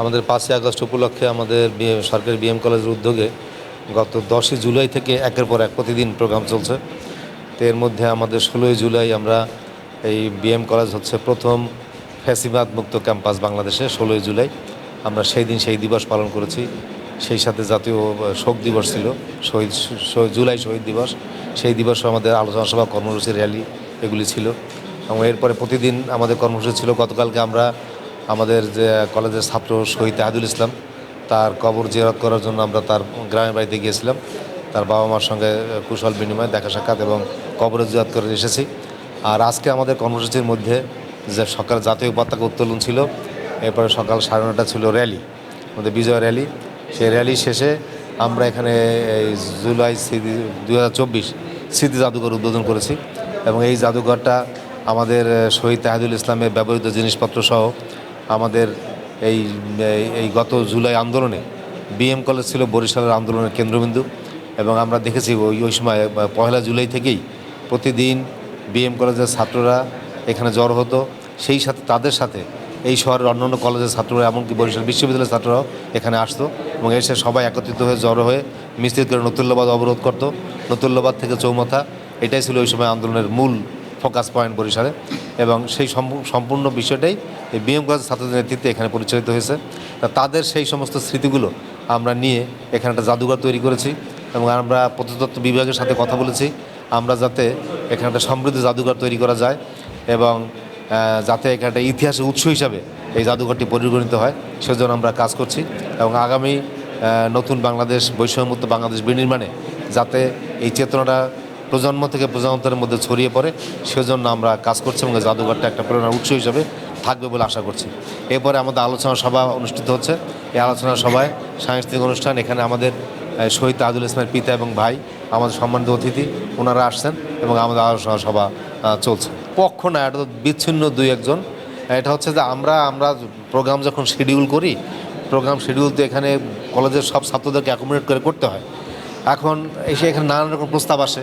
আমাদের পাঁচই আগস্ট উপলক্ষে আমাদের সরকারি বিএম কলেজের উদ্যোগে গত দশই জুলাই থেকে একের পর এক প্রতিদিন প্রোগ্রাম চলছে। তো এর মধ্যে আমাদের ষোলোই জুলাই আমরা এই বিএম কলেজ হচ্ছে প্রথম ফ্যাসিবাদ মুক্ত ক্যাম্পাস বাংলাদেশে, ষোলোই জুলাই। আমরা সেই দিন সেই দিবস পালন করেছি। সেই সাথে জাতীয় শোক দিবস ছিল, শহীদ জুলাই শহীদ দিবস। সেই দিবসও আমাদের আলোচনা সভা, কর্মসূচি, র্যালি এগুলি ছিল। এবং এরপরে প্রতিদিন আমাদের কর্মসূচি ছিল। গতকালকে আমরা আমাদের যে কলেজের ছাত্র শহীদ আহাদুল ইসলাম, তার কবর জিয়ারত করার জন্য আমরা তার গ্রামের বাড়িতে গিয়েছিলাম। তার বাবা মার সঙ্গে কুশল বিনিময় দেখা সাক্ষাৎ এবং কবরে জিয়ারত করে এসেছি। আর আজকে আমাদের কর্মসূচির মধ্যে যে সকাল জাতীয় পতাকা উত্তোলন ছিল, এরপরে সকাল সাড়ে নটা ছিল র্যালি, আমাদের বিজয় র্যালি। সেই র্যালি শেষে আমরা এখানে এই জুলাই স্মৃতি দু হাজার চব্বিশ স্মৃতি জাদুঘর উদ্বোধন করেছি এবং এই জাদুঘরটা আমাদের শহীদ তাহাদুল ইসলামের ব্যবহৃত জিনিসপত্র সহ আমাদের এই, এই- গত জুলাই আন্দোলনে বিএম কলেজ ছিল বরিশালের আন্দোলনের কেন্দ্রবিন্দু এবং আমরা দেখেছি ওই ওই সময়, পহেলা জুলাই থেকেই প্রতিদিন বিএম কলেজের ছাত্ররা এখানে জড়ো হতো। সেই সাথে তাদের সাথে এই শহরের অন্যান্য কলেজের ছাত্ররা এমনকি বরিশাল বিশ্ববিদ্যালয়ের ছাত্ররাও এখানে আসতো এবং এসে সবাই একত্রিত হয়ে, জড়ো হয়ে মিছিল করে নতুল্যবাদ অবরোধ করতো। নতুল্যবাদ থেকে চৌমাথা, এটাই ছিল ওই সময় আন্দোলনের মূল ফোকাস পয়েন্ট বরিশালে। এবং সেই সম্পূর্ণ বিষয়টাই এই বিএম কলেজের ছাত্রদের নেতৃত্বে এখানে পরিচালিত হয়েছে। তাদের সেই সমস্ত স্মৃতিগুলো আমরা নিয়ে এখানে একটা জাদুঘর তৈরি করেছি এবং আমরা প্রত্নতত্ত্ব বিভাগের সাথে কথা বলেছি। আমরা যাতে এখানে একটা সমৃদ্ধ জাদুঘর তৈরি করা যায় এবং যাতে এখানে একটা ইতিহাসের উৎস হিসাবে এই জাদুঘরটি পরিগণিত হয়, সেজন্য আমরা কাজ করছি এবং আগামী নতুন বাংলাদেশ, বৈষম্যমুক্ত বাংলাদেশ বিনির্মাণে যাতে এই চেতনাটা প্রজন্ম থেকে প্রজন্মের মধ্যে ছড়িয়ে পড়ে, সেজন্য আমরা কাজ করছি এবং জাদুঘরটা একটা প্রেরণার উৎস হিসাবে থাকবে বলে আশা করছি। এরপরে আমাদের আলোচনা সভা অনুষ্ঠিত হচ্ছে। এই আলোচনা সভায় সাংস্কৃতিক অনুষ্ঠান, এখানে আমাদের শহীদ তাজুল ইসলামের পিতা এবং ভাই, আমাদের সম্মানিত অতিথি, ওনারা আসছেন এবং আমাদের আলোচনা সভা চলছে। পক্ষ না, এটা তো বিচ্ছিন্ন দুই একজন। এটা হচ্ছে যে আমরা আমরা প্রোগ্রাম যখন শিডিউল করি, প্রোগ্রাম শিডিউল তো এখানে কলেজের সব ছাত্রদেরকে অ্যাকোমোডেট করে করতে হয়। এখন এসে এখানে নানান রকম প্রস্তাব আসে।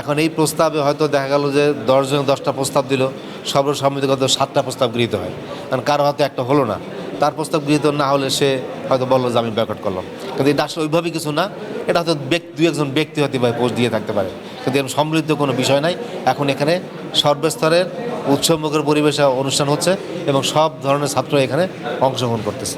এখন এই প্রস্তাবে হয়তো দেখা গেল যে দশজন, দশটা প্রস্তাব দিল সর্বসম্মতিগত সাতটা প্রস্তাব গৃহীত হয়। কারণ কারও হয়তো একটা হলো না। তার প্রস্তাব গৃহীত না হলে সে হয়তো বলল যে আমি ব্যাকআউট করলাম। কিন্তু এটা আসলে ওইভাবে কিছু না। এটা হয়তো ব্যক্তি দু একজন ব্যক্তি হয়তো পারে পোস্ট দিয়ে থাকতে পারে। কিন্তু এরকম সমৃদ্ধ কোনো বিষয় নাই। এখন এখানে সর্বস্তরের উৎসবমুখের পরিবেশে অনুষ্ঠান হচ্ছে এবং সব ধরনের ছাত্র এখানে অংশগ্রহণ করতেছে।